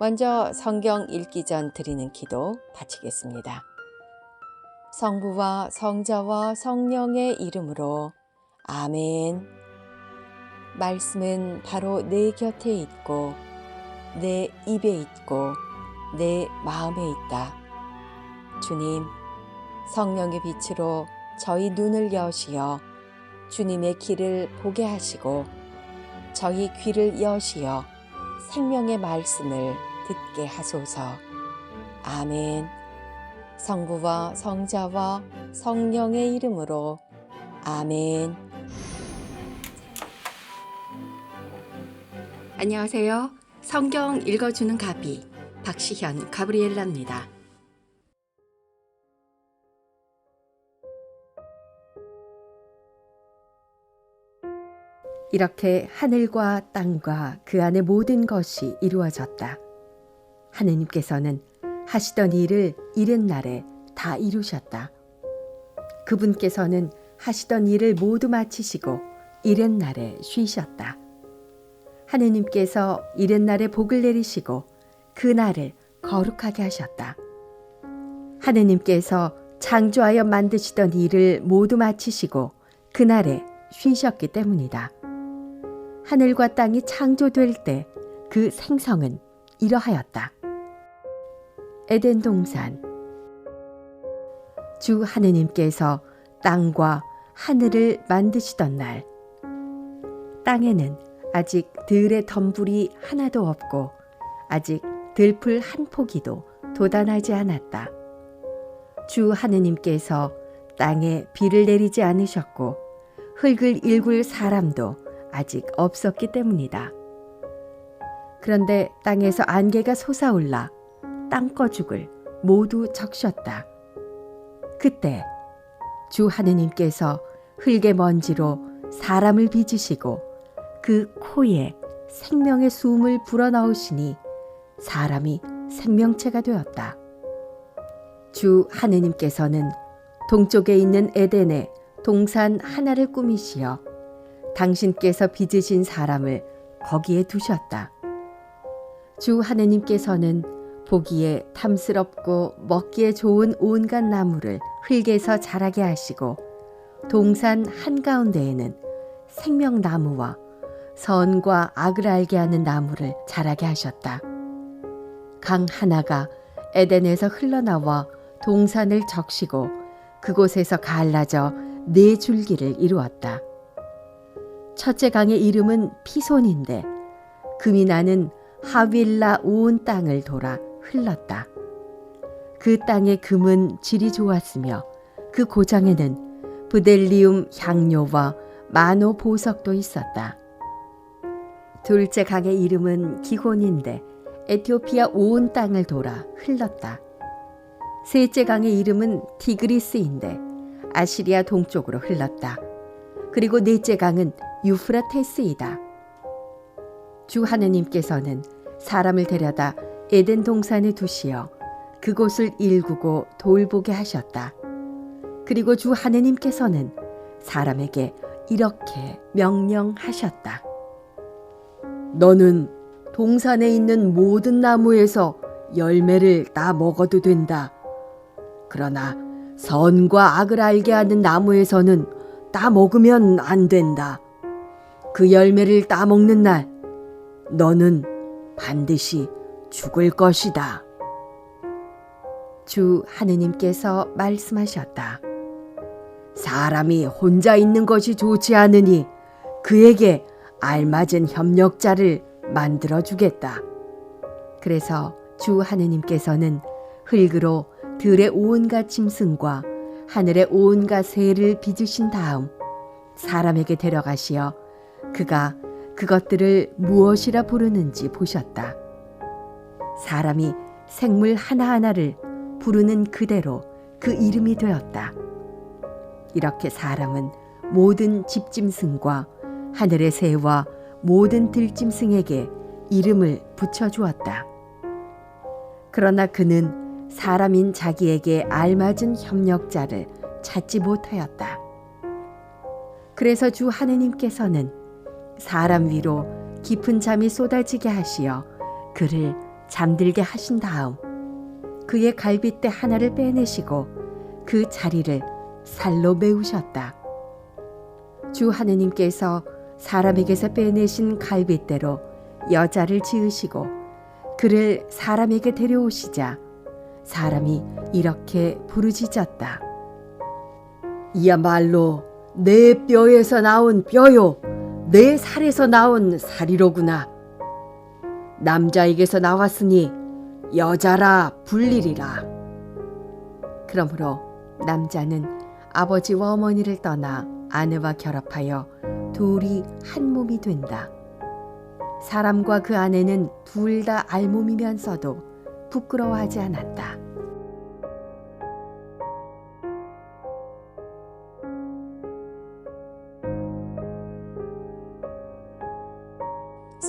먼저 성경 읽기 전 드리는 기도 바치겠습니다. 성부와 성자와 성령의 이름으로 아멘. 말씀은 바로 내 곁에 있고 내 입에 있고 내 마음에 있다. 주님, 성령의 빛으로 저희 눈을 여시어 주님의 길을 보게 하시고 저희 귀를 여시어 생명의 말씀을 듣게 하소서. 아멘. 성부와 성자와 성령의 이름으로 아멘. 안녕하세요. 성경 읽어주는 가비 박시현 가브리엘라입니다. 이렇게 하늘과 땅과 그 안의 모든 것이 이루어졌다. 하느님께서는 하시던 일을 이른 날에 다 이루셨다. 그분께서는 하시던 일을 모두 마치시고 이른 날에 쉬셨다. 하느님께서 이른 날에 복을 내리시고 그 날을 거룩하게 하셨다. 하느님께서 창조하여 만드시던 일을 모두 마치시고 그 날에 쉬셨기 때문이다. 하늘과 땅이 창조될 때 그 생성은 이러하였다. 에덴 동산 주 하느님께서 땅과 하늘을 만드시던 날 땅에는 아직 들의 덤불이 하나도 없고 아직 들풀 한 포기도 돋아나지 않았다. 주 하느님께서 땅에 비를 내리지 않으셨고 흙을 일굴 사람도 아직 없었기 때문이다. 그런데 땅에서 안개가 솟아올라 땅거죽을 모두 적셨다. 그때 주 하느님께서 흙의 먼지로 사람을 빚으시고 그 코에 생명의 숨을 불어넣으시니 사람이 생명체가 되었다. 주 하느님께서는 동쪽에 있는 에덴에 동산 하나를 꾸미시어 당신께서 빚으신 사람을 거기에 두셨다. 주 하느님께서는 보기에 탐스럽고 먹기에 좋은 온갖 나무를 흙에서 자라게 하시고 동산 한가운데에는 생명나무와 선과 악을 알게 하는 나무를 자라게 하셨다. 강 하나가 에덴에서 흘러나와 동산을 적시고 그곳에서 갈라져 네 줄기를 이루었다. 첫째 강의 이름은 피손인데 금이 나는 하윌라 온 땅을 돌아 흘렀다. 그 땅의 금은 질이 좋았으며 그 고장에는 부델리움 향료와 마노 보석도 있었다. 둘째 강의 이름은 기곤인데 에티오피아 온 땅을 돌아 흘렀다. 셋째 강의 이름은 티그리스인데 아시리아 동쪽으로 흘렀다. 그리고 넷째 강은 유프라테스이다. 주 하느님께서는 사람을 데려다 에덴 동산에 두시어 그곳을 일구고 돌보게 하셨다. 그리고 주 하느님께서는 사람에게 이렇게 명령하셨다. 너는 동산에 있는 모든 나무에서 열매를 따 먹어도 된다. 그러나 선과 악을 알게 하는 나무에서는 따 먹으면 안 된다. 그 열매를 따 먹는 날 너는 반드시 죽을 것이다. 주 하느님께서 말씀하셨다. 사람이 혼자 있는 것이 좋지 않으니 그에게 알맞은 협력자를 만들어 주겠다. 그래서 주 하느님께서는 흙으로 들의 온갖 짐승과 하늘의 온갖 새를 빚으신 다음 사람에게 데려가시어 그가 그것들을 무엇이라 부르는지 보셨다. 사람이 생물 하나하나를 부르는 그대로 그 이름이 되었다. 이렇게 사람은 모든 집짐승과 하늘의 새와 모든 들짐승에게 이름을 붙여주었다. 그러나 그는 사람인 자기에게 알맞은 협력자를 찾지 못하였다. 그래서 주 하느님께서는 사람 위로 깊은 잠이 쏟아지게 하시어 그를 잠들게 하신 다음 그의 갈빗대 하나를 빼내시고 그 자리를 살로 메우셨다. 주 하느님께서 사람에게서 빼내신 갈빗대로 여자를 지으시고 그를 사람에게 데려오시자 사람이 이렇게 부르짖었다. 이야말로 내 뼈에서 나온 뼈요, 내 살에서 나온 살이로구나. 남자에게서 나왔으니 여자라 불리리라. 그러므로 남자는 아버지와 어머니를 떠나 아내와 결합하여 둘이 한 몸이 된다. 사람과 그 아내는 둘 다 알몸이면서도 부끄러워하지 않았다.